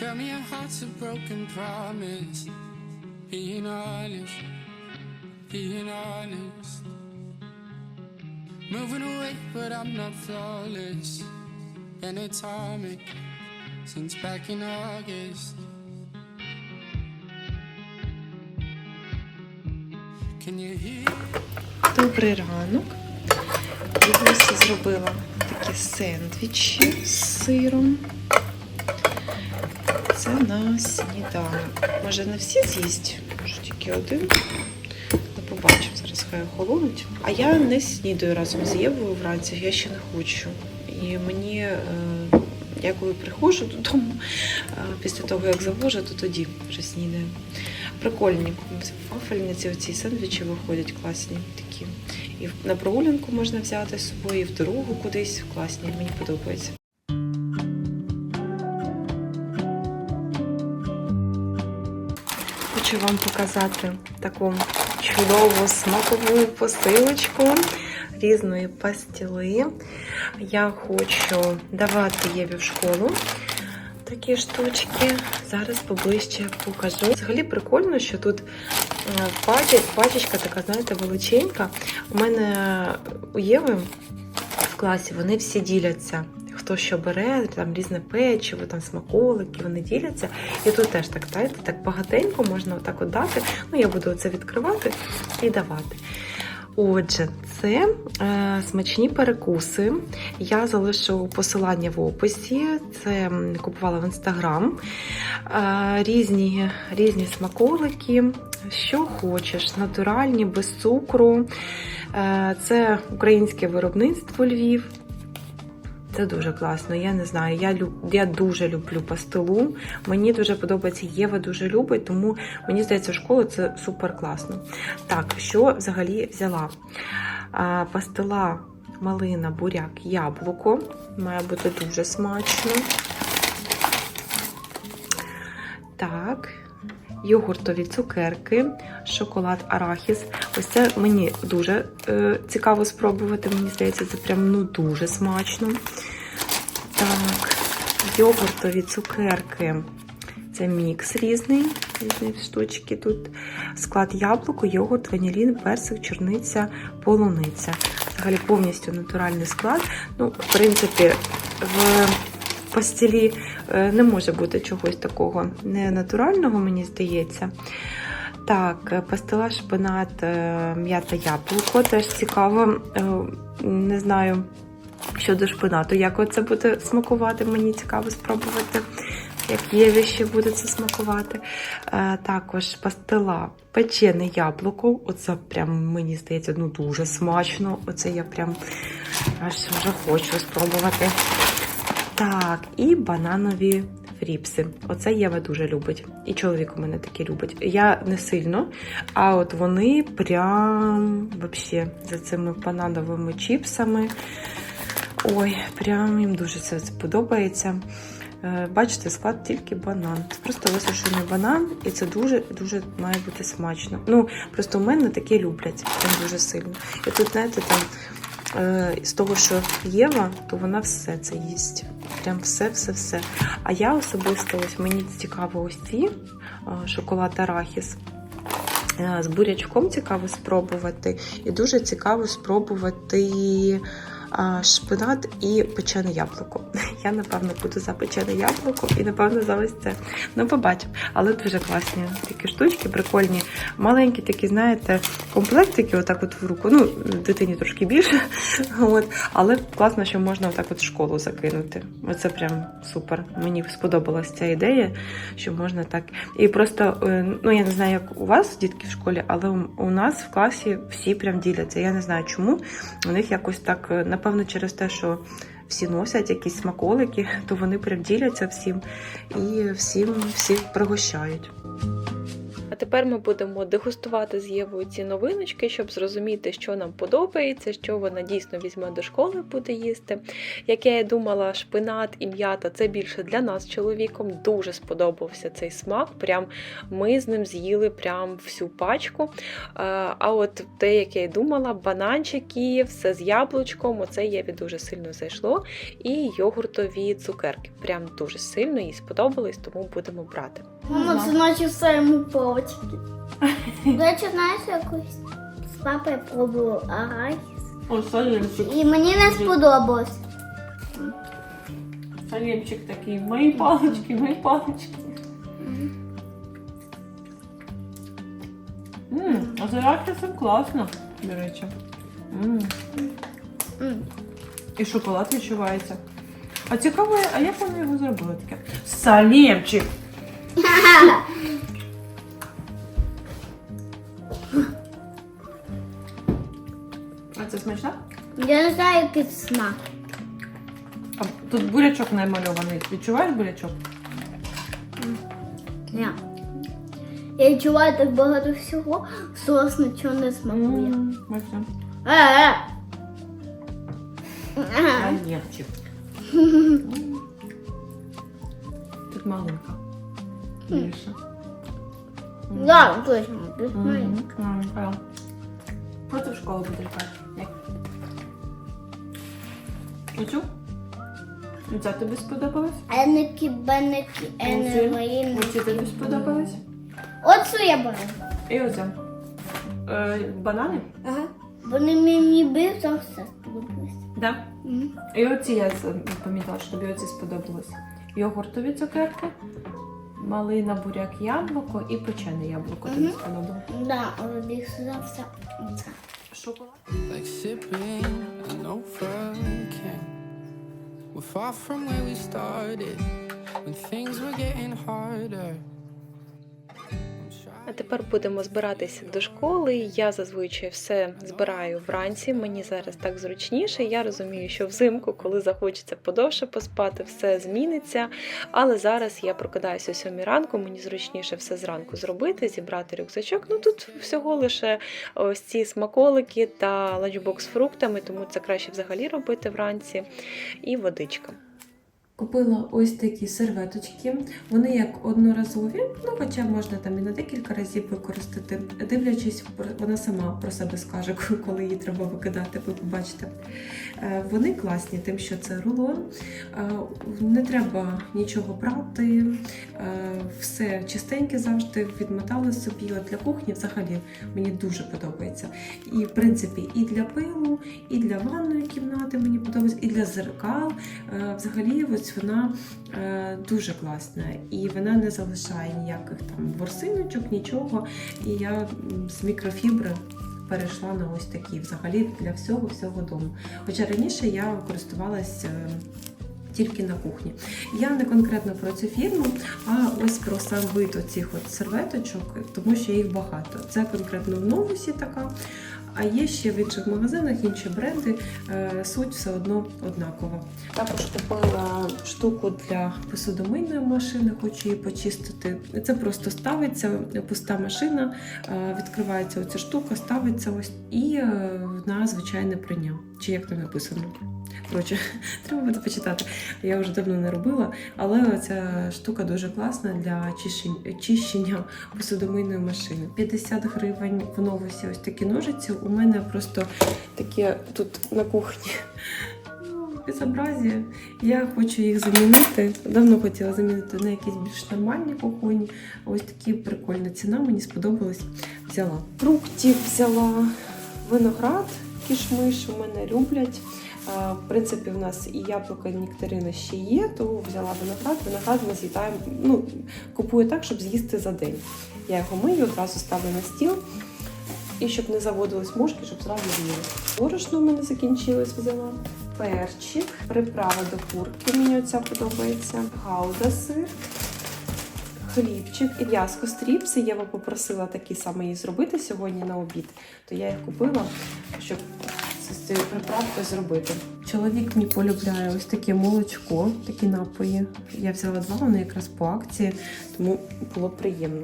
Tell me your heart's a broken promise. Being honest, being honest. Moving away, but I'm not flawless. Been atomic since back in August. Can you hear? Добрий ранок. Бабуся зробила такі сендвічі з сиром. Це на сніданок. Може не всі з'їсть, може тільки один. Не побачимо, зараз хай охолонуть. А я не снідаю разом з Євою вранці, я ще не хочу. І мені, е, я коли приходжу додому, е, після того як завожу, то тоді вже снідаю. Прикольні. Вафельниці оці сендвічі виходять класні такі. І на прогулянку можна взяти з собою, і в дорогу кудись класні. Мені подобається. Хочу вам показати таку чудову смакову посилочку різної пастіли. Я хочу давати Єві в школу такі штучки. Зараз поближче покажу. Взагалі прикольно, що тут е, пачечка така, знаєте, величенька. У мене у Єви в класі вони всі діляться. Хто що бере, там різне печиво, там смаколики, вони діляться. І тут теж так, знаєте, так багатенько можна отак от дати. Ну, я буду це відкривати і давати. Отже, це е, смачні перекуси. Я залишу посилання в описі. Це купувала в інстаграм. Е, різні, різні смаколики, що хочеш, натуральні, без цукру. Е, це українське виробництво Львів. Це дуже класно. Я не знаю. Я люб, я дуже люблю пастилу. Мені дуже подобається. Єва дуже любить, тому мені здається, в школу це супер класно. Так, що взагалі взяла? А, пастила, малина, буряк, яблуко. Має бути дуже смачно. Так. Йогуртові цукерки, шоколад арахіс. Ось це мені дуже е, цікаво спробувати. Мені здається, це прям ну дуже смачно. Так, йогуртові цукерки. Це мікс різний, різні штучки тут. Склад яблуко, йогурт, ванілін, персик, чорниця, полуниця. Взагалі повністю натуральний склад. Ну, в принципі, в пастілі е, не може бути чогось такого ненатурального, мені здається. Так, пастила, шпинат, е, м'ята яблуко. Теж цікаво. Е, Не знаю щодо шпинату, як оце буде смакувати. Мені цікаво спробувати, як Єві ще буде це смакувати. Е, Також пастила, печене яблуко. Оце прям мені здається ну дуже смачно. Оце я прям аж вже хочу спробувати. Так, і бананові фріпси. Оце Єва дуже любить. І чоловік у мене такі любить. Я не сильно, а от вони прям вообще за цими банановими чіпсами. Ой, прям їм дуже це подобається. Е, Бачите, склад тільки банан. Це просто висушений банан, і це дуже-дуже має бути смачно. Ну, просто у мене таке люблять прям дуже сильно. І тут, знаєте, там е, з того, що Єва, то вона все це їсть. Прям все-все-все. А я особисто ось мені цікаво ось ці е, шоколад арахіс. З бурячком цікаво спробувати. І дуже цікаво спробувати шпинат і печене яблуко. Я, напевно, буду за печене яблуко і, напевно, за ось це. Ну, побачимо. Але дуже класні такі штучки, прикольні. Маленькі такі, знаєте, комплектики, отак от в руку. Ну, дитині трошки більше. От. Але класно, що можна отак от в школу закинути. Оце прям супер. Мені сподобалася ця ідея, що можна так. І просто, е, ну я не знаю, як у вас дітки в школі, але у- нас в класі всі прям діляться. Я не знаю чому. У них якось так, е, напевно, через те, що всі носять якісь смаколики, то вони прям діляться всім і всім всіх пригощають. Тепер ми будемо дегустувати з Євою ці новиночки, щоб зрозуміти, що нам подобається, що вона дійсно візьме до школи, буде їсти. Як я і думала, шпинат і м'ята це більше для нас чоловіком. Дуже сподобався цей смак. Прям ми з ним з'їли прям всю пачку. А от те, як я й думала, бананчики, все з яблучком, оце Єві дуже сильно зайшло. І йогуртові цукерки. Прям дуже сильно їй сподобались, тому будемо брати. Мама, це наче все йому палочки. До речі, знаєш, якось з папою пробував арахіс. О, салімчик. І мені не сподобалось. Салімчик такий. Мої палички, мої палички. Ммм, а з арахісом класно, до речі. М. М. І шоколад відчувається. А цікаво, а як вони його зробили таке? Салімчик! Я не знаю, який смак. А тут бурячок намальований. Відчуваєш бурячок? Ні. Я відчуваю так багато всього, соус нічого не смакує. Смачно. Е-е. Е. Салімчик. Тут маленька. Більше. Да, точно, ти знаєш. Маленька. Просто в школу буде лікати. Оцю? Оця тобі сподобалась? Еники, беники, Оці? енергоїни. Оці тобі сподобались? Оцю я беру. І оця. Е, банани? Ага. Вони мені бив за все сподобалось. Да. Мгм. І оці я помітила, що тобі оці сподобалось. Йогуртові цукерки, малина, буряк, яблуко і печене яблуко тобі Мгм. сподобалось. Да, але більше за все. Шоколад. Over can. We're far from where we started when things were getting harder. А тепер будемо збиратися до школи. Я зазвичай все збираю вранці. Мені зараз так зручніше. Я розумію, що взимку, коли захочеться подовше поспати, все зміниться. Але зараз я прокидаюся о 7 ранку. Мені зручніше все зранку зробити, зібрати рюкзачок. Ну тут всього лише ось ці смаколики та ланчбокс з фруктами, тому це краще взагалі робити вранці. І водичка. Купила ось такі серветочки. Вони як одноразові, ну хоча можна там і на декілька разів використати. Дивлячись, вона сама про себе скаже, коли її треба викидати, ви побачите. Е, Вони класні, тим, що це рулон. Е, Не треба нічого брати, е, все чистеньке завжди відмотали собі. От для кухні взагалі мені дуже подобається. І в принципі, і для пилу, і для ванної кімнати мені подобається, і для зеркал. Взагалі, ось вона е, дуже класна, і вона не залишає ніяких там ворсиночок, нічого. І я з мікрофібри перейшла на ось такі взагалі для всього всього дому. Хоча раніше я користувалась. е, Тільки на кухні. Я не конкретно про цю фірму, а ось про сам вид оцих от серветочок, тому що їх багато. Це конкретно в новусі така, а є ще в інших магазинах інші бренди. е, Суть все одно однакова. Також купила штуку для посудомийної машини, хочу її почистити. Це просто ставиться пуста машина, е, відкривається оця штука, ставиться ось і е, на звичайне прийняв. Чи як там написано? Коротше, треба буде почитати. Я вже давно не робила, але ця штука дуже класна для чищень- чищення посудомийної машини. 50 гривень в новосі ось такі ножиці. У мене просто таке тут на кухні. ну, Безобразія. Я хочу їх замінити. Давно хотіла замінити на якісь більш нормальні кухонні. Ось такі прикольна ціна, мені сподобалась. Взяла. Фруктів взяла виноград, кішмиш у мене люблять. В принципі, в нас і яблука, і нектарини ще є, тому взяла виноград. Виноград ми з'їдаємо, ну, купую так, щоб з'їсти за день. Я його мию, одразу ставлю на стіл. І щоб не заводились мошки, щоб зразу з'їли. Борошно в мене закінчилось, взяла. Перчик, приправа до курки, мені оця подобається. Гауда сир, хлібчик і м'яско стріпси. Єва попросила такі саме її зробити сьогодні на обід. То я їх купила, щоб з цією приправкою зробити. Чоловік мій полюбляє ось таке молочко, такі напої. Я взяла два, вони якраз по акції, тому було приємно.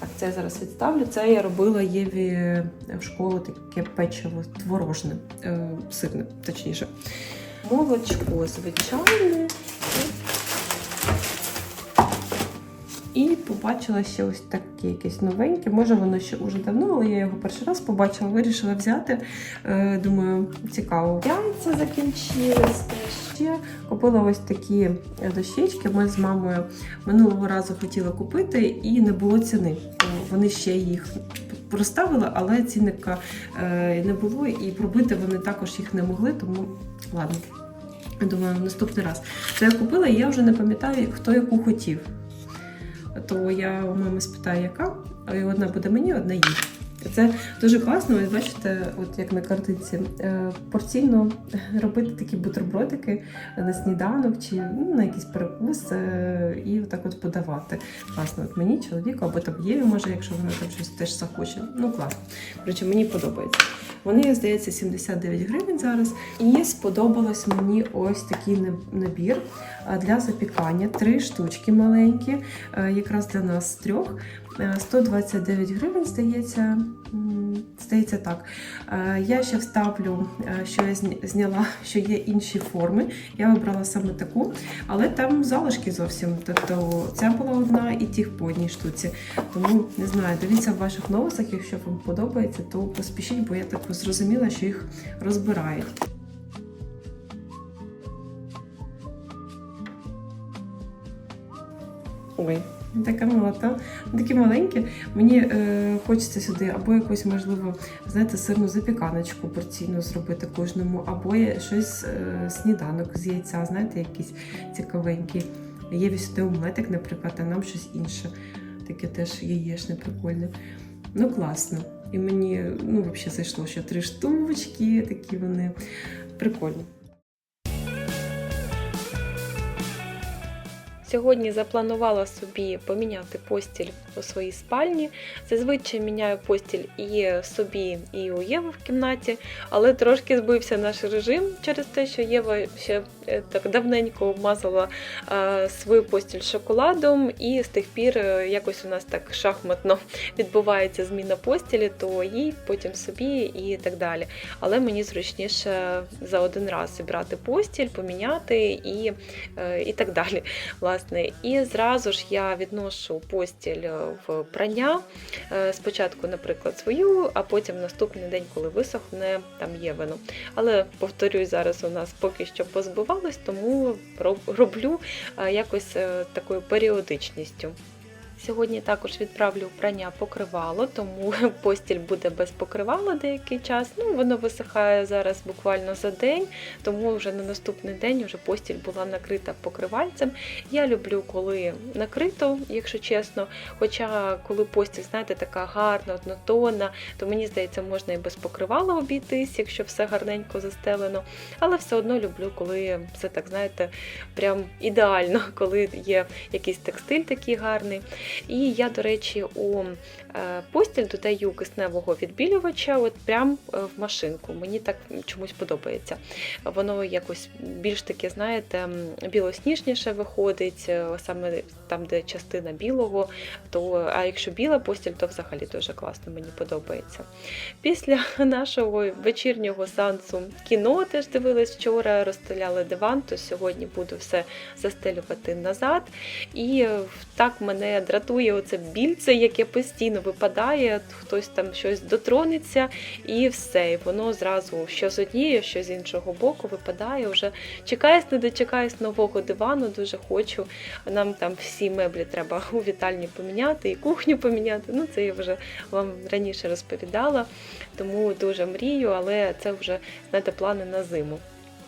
Так, Це я зараз відставлю. Це я робила Єві в школу таке печиво творожне, е, сирне, точніше. Молочко звичайне. І побачила ще ось таке якесь новеньке. Може, воно ще уже давно, але я його перший раз побачила, вирішила взяти. Е, думаю, цікаво. Яйця закінчились. Ще купила ось такі дощечки. Ми з мамою минулого разу хотіли купити і не було ціни. Е, Вони ще їх проставили, але цінника е, не було, і пробити вони також їх не могли, тому ладно. Думаю, наступний раз. То я купила, і я вже не пам'ятаю, хто яку хотів. То я у мами спитаю, яка, і одна буде мені, одна їй. Це дуже класно, ви бачите, от як на картинці, е, порційно робити такі бутербродики на сніданок чи ну, на якийсь перекус е, і отак от подавати. Класно, от мені, чоловіку, або там Єві, може, якщо вона там щось теж захоче. Ну, класно. Коротше, мені подобається. Вони, здається, 79 гривень зараз. І сподобалось мені ось такий набір для запікання. Три штучки маленькі, е, якраз для нас трьох. Е, 129 гривень, здається. Здається, так. Е, Я ще вставлю, е, що я зняла, що є інші форми. Я вибрала саме таку, але там залишки зовсім. Тобто ця була одна і тих по одній штуці. Тому не знаю, дивіться в ваших новосах, якщо вам подобається, то поспішіть, бо я так зрозуміла, що їх розбирають. Ой, така молота, такі маленькі. Мені е, хочеться сюди або якусь, можливо, знаєте, сирну запіканочку порційну зробити кожному, або щось е, сніданок з яйця, знаєте, якийсь цікавенький. Є сюди омлетик, наприклад, а нам щось інше. Таке теж яєчне, прикольне. Ну, класно. І мені ну, взагалі зайшло, що три штучки, такі вони прикольні. Сьогодні запланувала собі поміняти постіль у своїй спальні. Зазвичай міняю постіль і собі, і у Єви в кімнаті, але трошки збився наш режим через те, що Єва ще е, так давненько обмазала свою постіль шоколадом, і з тих пір е, якось у нас так шахматно відбувається зміна постілі, то їй, потім собі і так далі. Але мені зручніше за один раз зібрати постіль, поміняти і, е, і так далі. Власне, і зразу ж я відношу постіль е, в прання. Е, Спочатку, наприклад, свою, а потім наступний день, коли висохне, там є вино. Але повторюсь, зараз у нас поки що позбувалось, тому роблю е, якось такою періодичністю. Сьогодні також відправлю в прання покривало, тому постіль буде без покривала деякий час. Ну, воно висихає зараз буквально за день, тому вже на наступний день вже постіль була накрита покривальцем. Я люблю, коли накрито, якщо чесно. Хоча, коли постіль, знаєте, така гарна, однотонна, то мені здається, можна і без покривала обійтись, якщо все гарненько застелено. Але все одно люблю, коли все так, знаєте, прям ідеально, коли є якийсь текстиль такий гарний. І я, до речі, у е, постіль додаю кисневого відбілювача, от прям е, в машинку. Мені так чомусь подобається. Воно якось більш таке, знаєте, білосніжніше виходить, е, саме там, де частина білого, то а якщо біла постіль, то взагалі дуже класно, мені подобається. Після нашого вечірнього сеансу кіно теж дивилась вчора, розстеляли диван, то сьогодні буду все застелювати назад. І так мене дратує оце більце, яке постійно випадає, хтось там щось дотронеться, і все. І воно зразу що з однієї, що з іншого боку випадає. Вже чекаюсь, не дочекаюсь нового дивану, дуже хочу. Нам там всі меблі треба у вітальні поміняти, і кухню поміняти. Ну, це я вже вам раніше розповідала, тому дуже мрію, але це вже знаєте, плани на зиму.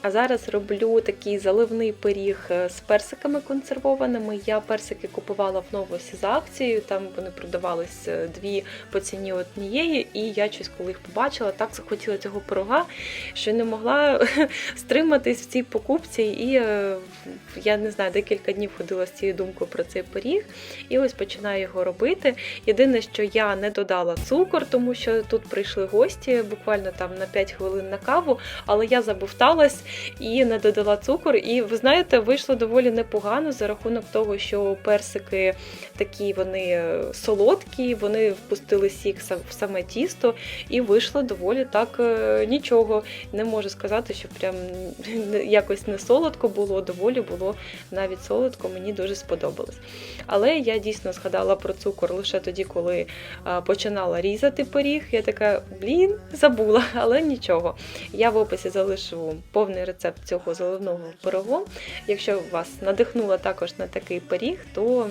А зараз роблю такий заливний пиріг е, з персиками консервованими. Я персики купувала в новосі за акцією, там вони продавались е, дві по ціні однієї, і я щось, коли їх побачила, так захотіла цього пирога, що не могла стриматись в цій покупці. І е, я не знаю, декілька днів ходила з цією думкою про цей пиріг, і ось починаю його робити. Єдине, що я не додала цукор, тому що тут прийшли гості буквально там на 5 хвилин на каву, але я забовталась і не додала цукор. І ви знаєте, вийшло доволі непогано за рахунок того, що персики такі вони е, солодкі, вони впустили сік в саме тісто, і вийшло доволі так е, нічого. Не можу сказати, що прям якось не солодко було, доволі було навіть солодко, мені дуже сподобалось. Але я дійсно згадала про цукор лише тоді, коли починала різати пиріг. Я така, блін, забула, але нічого. Я в описі залишу повний рецепт цього заливного пирогу. Якщо вас надихнуло також на такий пиріг, то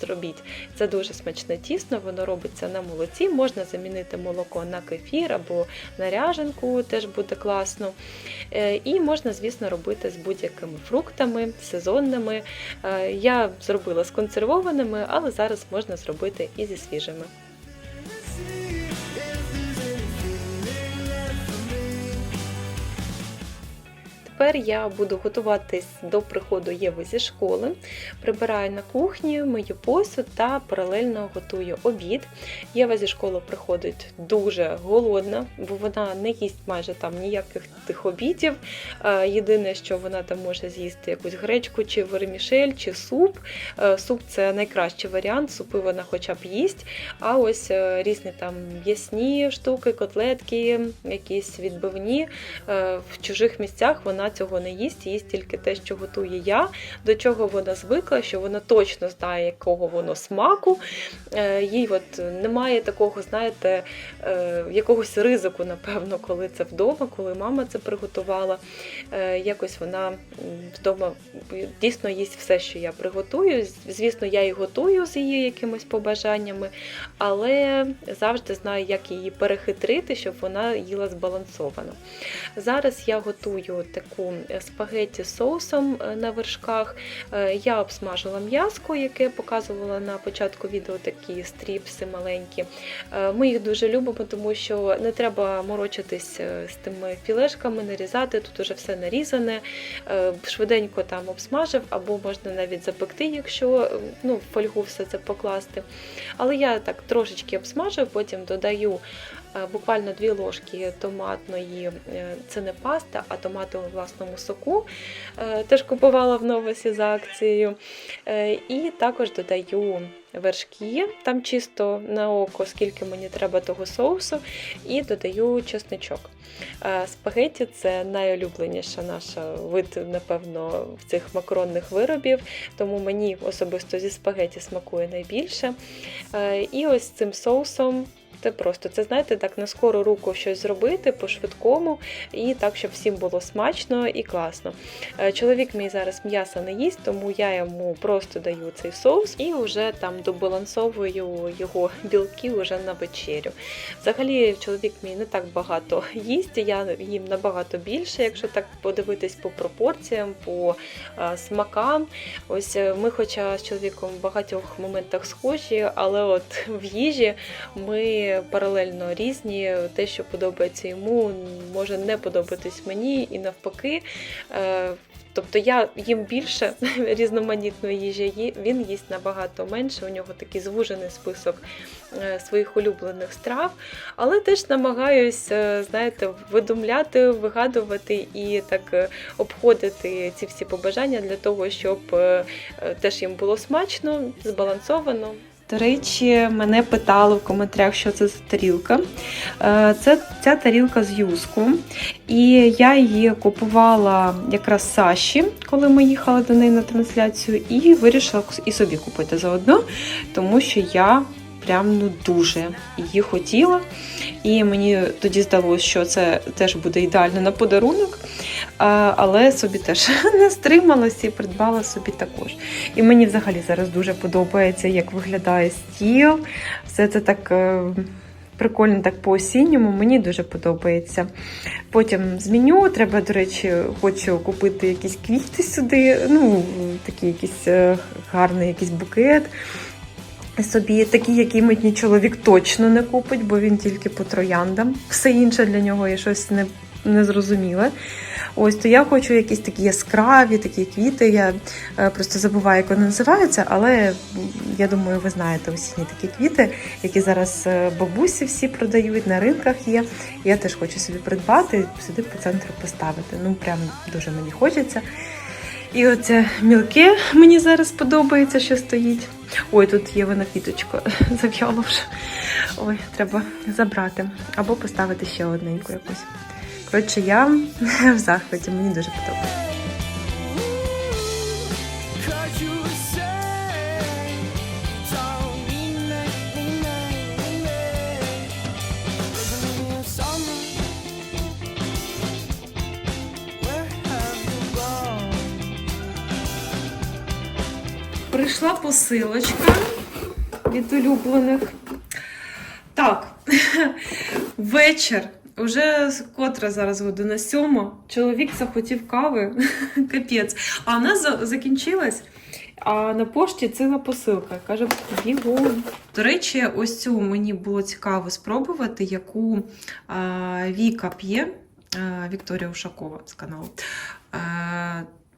зробіть. Це дуже смачне тісто, воно робиться на молоці. Можна замінити молоко на кефір або на ряженку, теж буде класно. Е, І можна, звісно, робити з будь-якими фруктами, сезонними. Е, Я зробила з консервованими, але зараз можна зробити і зі свіжими. Тепер я буду готуватись до приходу Єви зі школи. Прибираю на кухні, мию посуд та паралельно готую обід. Єва зі школи приходить дуже голодна, бо вона не їсть майже там ніяких тих обідів. Е, Єдине, що вона там може з'їсти якусь гречку, чи вермішель, чи суп. Е, Суп це найкращий варіант, супи вона хоча б їсть. А ось е, різні там м'ясні штуки, котлетки, якісь відбивні. В чужих місцях вона цього не їсть, їсть тільки те, що готую я, до чого вона звикла, що вона точно знає, якого воно смаку. Е, Їй от немає такого, знаєте, е, якогось ризику, напевно, коли це вдома, коли мама це приготувала. Е, Якось вона вдома дійсно їсть все, що я приготую. Звісно, я і готую з її якимись побажаннями, але завжди знаю, як її перехитрити, щоб вона їла збалансовано. Зараз я готую таку е, спагетті з соусом е, на вершках. Е, Я обсмажила м'яско, яке показувала на початку відео, такі стріпси маленькі. Ми їх дуже любимо, тому що не треба морочитись з тими філешками, нарізати. Тут уже все нарізане. Швиденько там обсмажив, або можна навіть запекти, якщо ну, в фольгу все це покласти. Але я так трошечки обсмажив, потім додаю буквально дві ложки томатної, е, це не паста, а томати у власному соку. Е, Теж купувала в новосі за акцією. Е, І також додаю вершки, там чисто на око, скільки мені треба того соусу, і додаю чесничок. Е, Спагетті це найулюбленіша наша вид, напевно, в цих макаронних виробів, тому мені особисто зі спагеті смакує найбільше. Е, І ось цим соусом. Це просто це знаєте, так на скору руку щось зробити по-швидкому, і так, щоб всім було смачно і класно. Е, Чоловік мій зараз м'яса не їсть, тому я йому просто даю цей соус і вже там добалансовую його білки вже на вечерю. Взагалі, чоловік мій не так багато їсть, я їм набагато більше, якщо так подивитись по пропорціям, по е, смакам. Ось е, ми, хоча з чоловіком в багатьох моментах схожі, але от в їжі ми паралельно різні. Те, що подобається йому, може не подобатись мені, і навпаки. Е, Тобто я їм більше різноманітної їжі, він їсть набагато менше. У нього такий звужений список е, своїх улюблених страв, але теж намагаюсь, е, знаєте, видумляти, вигадувати і так обходити ці всі побажання для того, щоб теж їм було смачно, збалансовано. До речі, мене питали в коментарях, що це за тарілка. Е, Це ця тарілка з юску. І я її купувала якраз Саші, коли ми їхали до неї на трансляцію, і вирішила і собі купити заодно, тому що я прям ну дуже її хотіла. І мені тоді здалося, що це теж буде ідеально на подарунок. Але собі теж не стрималася і придбала собі також. І мені взагалі зараз дуже подобається, як виглядає стіл. Все це так. е, Прикольно так по осінньому, мені дуже подобається. Потім з меню треба, до речі, хочу купити якісь квіти сюди, ну, такий якийсь е, гарний якийсь букет. Собі такий, який мені чоловік точно не купить, бо він тільки по трояндам. Все інше для нього є щось не, незрозуміле. Ось то я хочу якісь такі яскраві, такі квіти. Я е, просто забуваю, як вони називаються, але я думаю, ви знаєте осінні такі квіти, які зараз е, бабусі всі продають на ринках є. Я теж хочу собі придбати, сюди по центру поставити. Ну прям дуже мені хочеться. І оце мілке мені зараз подобається, що стоїть. Ой, тут є вона квіточка зав'яла вже. Ой, треба забрати. Або поставити ще одненьку якусь. Коротше, я в захваті, мені дуже подобається. Прийшла посилочка від улюблених. Так, вечір. Уже котра зараз година сьома. Чоловік захотів кави. Капець. А в нас за- закінчилась. А на пошті ціла посилка. Каже, бігом. До речі, ось цю мені було цікаво спробувати, яку а, Віка п'є, а, Вікторія Ушакова з каналу. А,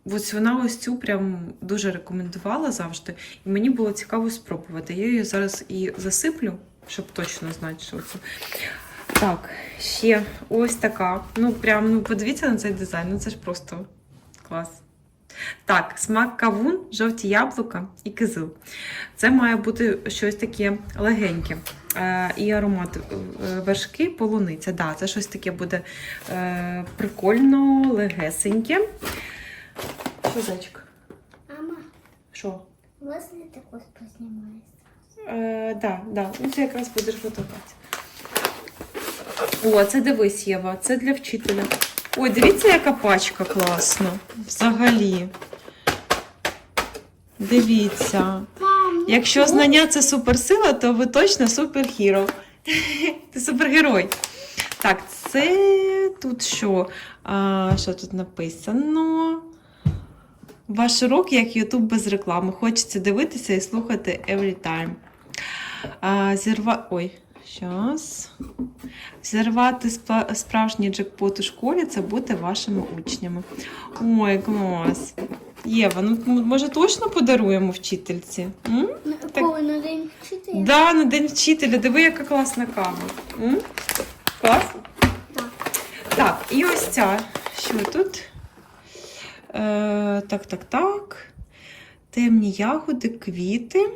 Ось вона ось цю прям дуже рекомендувала завжди. І мені було цікаво спробувати. Я її зараз і засиплю, щоб точно знати, що це. Так, ще ось така. Ну, прям, ну, подивіться на цей дизайн, ну це ж просто клас. Так, смак кавун, жовті яблука і кизил. Це має бути щось таке легеньке. Е, і аромат е, вершки, полуниця. Да, це щось таке буде е, прикольно, легесеньке. Що, зайчик? Мама, Що? власне також познімається. Е, да, да. Ну, це якраз будеш готувати. О, це дивись, Єва, це для вчителя. Ой, дивіться, яка пачка класна. Взагалі. Дивіться. Якщо знання це суперсила, то ви точно супергіро. Ти супергерой. Так, це тут що? А, що тут написано? Ваш урок як YouTube без реклами. Хочеться дивитися і слухати every time. А, зірва... Ой, щас. Зірвати спа- справжній джекпот у школі це бути вашими учнями. Ой, клас. Єва, ну може точно подаруємо вчительці? М? коли на день вчителя? Да, на день вчителя. Диви, яка класна кава. М? Клас? Так. Так, і ось ця. Що тут? Е, так, так, так. Темні ягоди, квіти,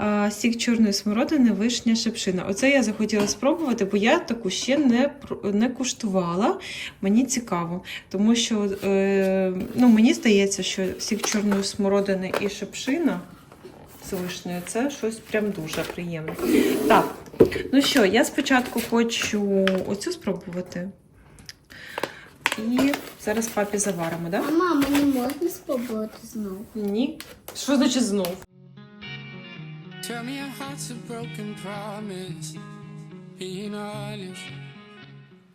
е, сік чорної смородини, вишня, шипшина. Оце я захотіла спробувати, бо я таку ще не, не куштувала. Мені цікаво, тому що е, ну, мені здається, що сік чорної смородини і шипшина з вишнею це щось прям дуже приємне. Так, ну що, я спочатку хочу оцю спробувати. І зараз папі заваримо, так? Да? Мама, не можна спробувати знову. Ні. Що значить знов? Tell me your heart's a broken promise. Being honest.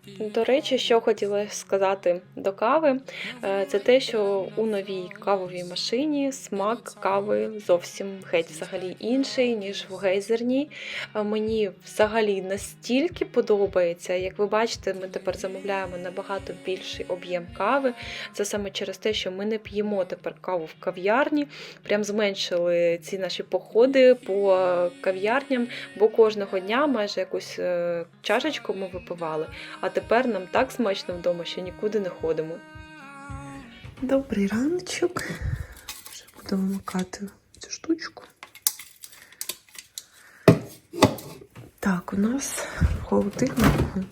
До речі, що хотіла сказати до кави, е, це те, що у новій кавовій машині смак кави зовсім геть взагалі інший, ніж в гейзерній. Е, Мені взагалі настільки подобається. Як ви бачите, ми тепер замовляємо набагато більший об'єм кави. Це саме через те, що ми не п'ємо тепер каву в кав'ярні. Прям зменшили ці наші походи по кав'ярням, бо кожного дня майже якусь е, чашечку ми випивали. А тепер нам так смачно вдома, що нікуди не ходимо. Добрий раночок. Вже буду вимикати цю штучку. Так, у нас в холодильнику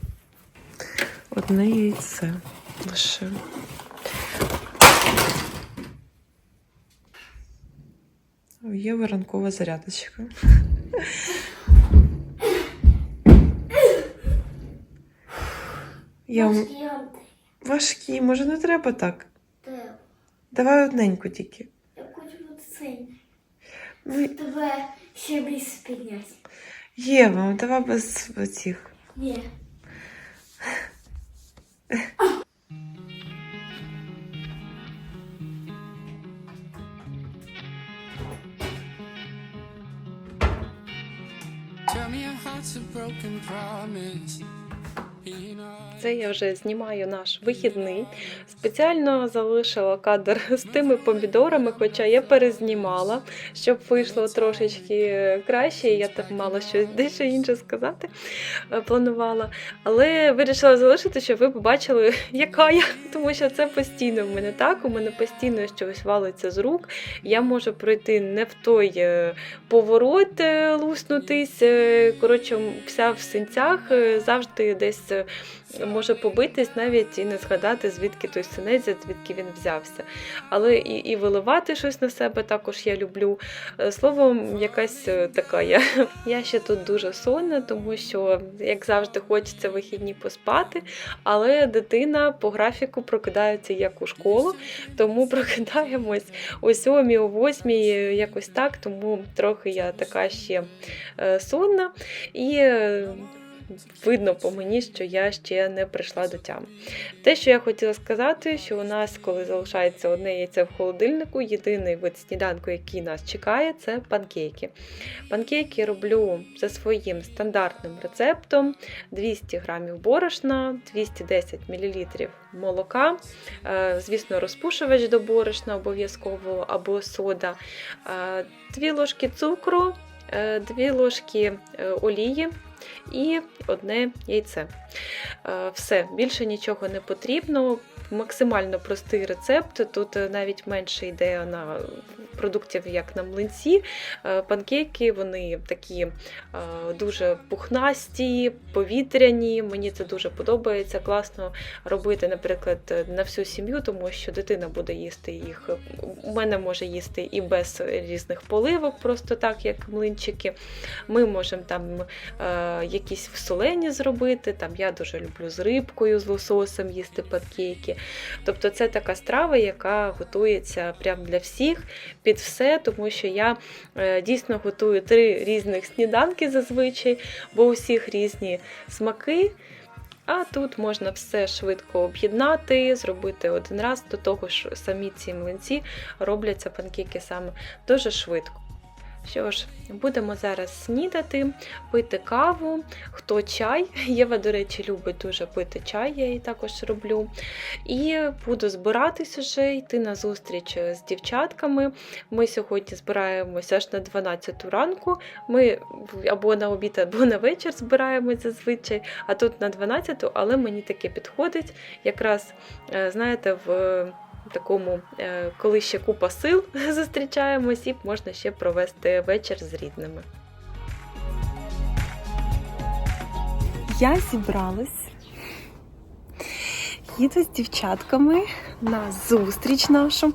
одне яйце лише. Є ранкова зарядочка. Я... м- Важкі, може не треба так. Давай одненьку тільки. Я хочу бути сильна. Ну, Тебе ще більше підняти. Єва, давай без цих. Ні. Tell me your heart's a broken promise. Це я вже знімаю наш вихідний. Спеціально залишила кадр з тими помідорами, хоча я перезнімала, щоб вийшло трошечки краще. Я там мала щось дещо інше сказати, е, планувала. Але вирішила залишити, щоб ви побачили, яка я, тому що це постійно в мене так. У мене постійно щось валиться з рук. Я можу пройти не в той е, поворот, е, луснутись. Коротше, вся в синцях завжди десь. Е, Може побитись навіть і не згадати, звідки той синець, звідки він взявся. Але і, і виливати щось на себе також я люблю. Е, Словом, якась е, така я. Я ще тут дуже сонна, тому що, як завжди, хочеться вихідні поспати, але дитина по графіку прокидається як у школу, тому прокидаємось о сьомій, о восьмій, якось так, тому трохи я така ще сонна. І видно по мені, що я ще не прийшла до тями. Те, що я хотіла сказати, що у нас, коли залишається одне яйце в холодильнику, єдиний вид сніданку, який нас чекає, це панкейки. Панкейки роблю за своїм стандартним рецептом: 200 г борошна, 210 мл молока, е, звісно, розпушувач до борошна обов'язково або сода, 2 ложки цукру, 2 ложки е, олії і одне яйце. Е, Все, більше нічого не потрібно. Максимально простий рецепт. Тут е, навіть менше йде на продуктів, як на млинці. Е, Панкейки вони такі е, дуже пухнасті, повітряні. Мені це дуже подобається. Класно робити, наприклад, на всю сім'ю, тому що дитина буде їсти їх. У мене може їсти і без різних поливок, просто так, як млинчики. Ми можемо там е, якісь солені зробити. Там я дуже люблю з рибкою, з лососем їсти панкейки. Тобто це така страва, яка готується прям для всіх під все, тому що я е, дійсно готую три різних сніданки зазвичай, бо у всіх різні смаки. А тут можна все швидко об'єднати, зробити один раз. До того ж, самі ці млинці робляться панкейки саме дуже швидко. Що ж, будемо зараз снідати, пити каву, хто чай. Єва, до речі, любить дуже пити чай, я її також роблю. І буду збиратись уже, йти на зустріч з дівчатками. Ми сьогодні збираємося аж на 12 ранку. Ми або на обід, або на вечір збираємося зазвичай, а тут на 12, але мені таке підходить. Якраз, е, знаєте, в такому, е, коли ще купа сил зустрічаємось, і можна ще провести вечір з рідними. Я зібралась. Їду з дівчатками на зустріч нашу.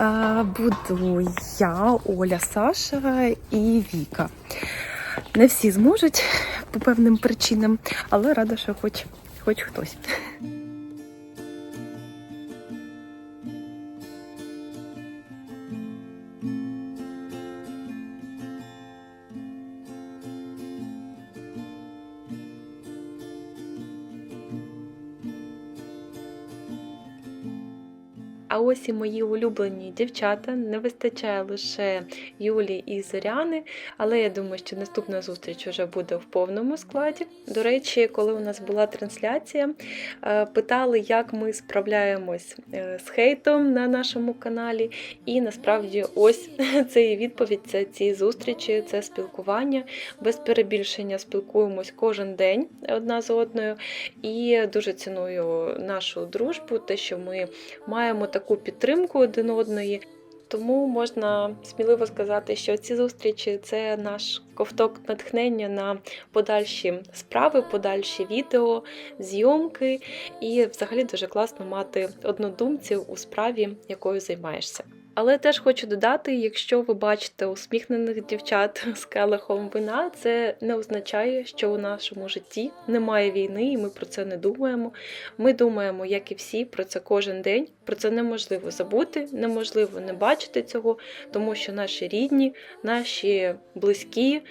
Е, Буду я, Оля, Саша і Віка. Не всі зможуть по певним причинам, але рада, що хоч, хоч хтось. А ось і мої улюблені дівчата. Не вистачає лише Юлі і Зоряни, але я думаю, що наступна зустріч вже буде в повному складі. До речі, коли у нас була трансляція, е, питали, як ми справляємось е, з хейтом на нашому каналі. І насправді, ось це і відповідь це ці зустрічі, це спілкування. Без перебільшення спілкуємось кожен день одна з одною. І дуже ціную нашу дружбу, те, що ми маємо таку підтримку один одної. Тому можна сміливо сказати, що ці зустрічі це наш ковток натхнення на подальші справи, подальші відео, зйомки. І взагалі дуже класно мати однодумців у справі, якою займаєшся. Але теж хочу додати, якщо ви бачите усміхнених дівчат з келихом вина, це не означає, що у нашому житті немає війни, і ми про це не думаємо. Ми думаємо, як і всі, про це кожен день. Про це неможливо забути, неможливо не бачити цього, тому що наші рідні, наші близькі е,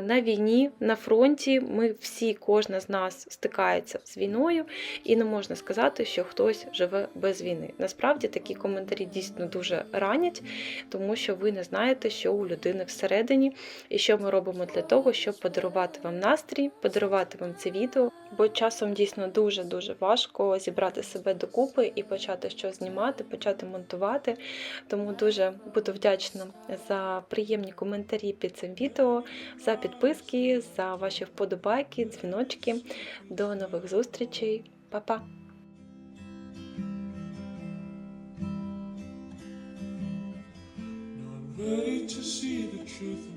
на війні, на фронті. Ми всі, кожна з нас стикається з війною, і не можна сказати, що хтось живе без війни. Насправді такі коментарі дійсно дуже ранять, тому що ви не знаєте, що у людини всередині, і що ми робимо для того, щоб подарувати вам настрій, подарувати вам це відео. Бо часом дійсно дуже дуже важко зібрати себе докупи і почати щось знімати, почати монтувати. Тому дуже буду вдячна за приємні коментарі під цим відео, за підписки, за ваші вподобайки, дзвіночки. До нових зустрічей, Па-па! Ready to see the truth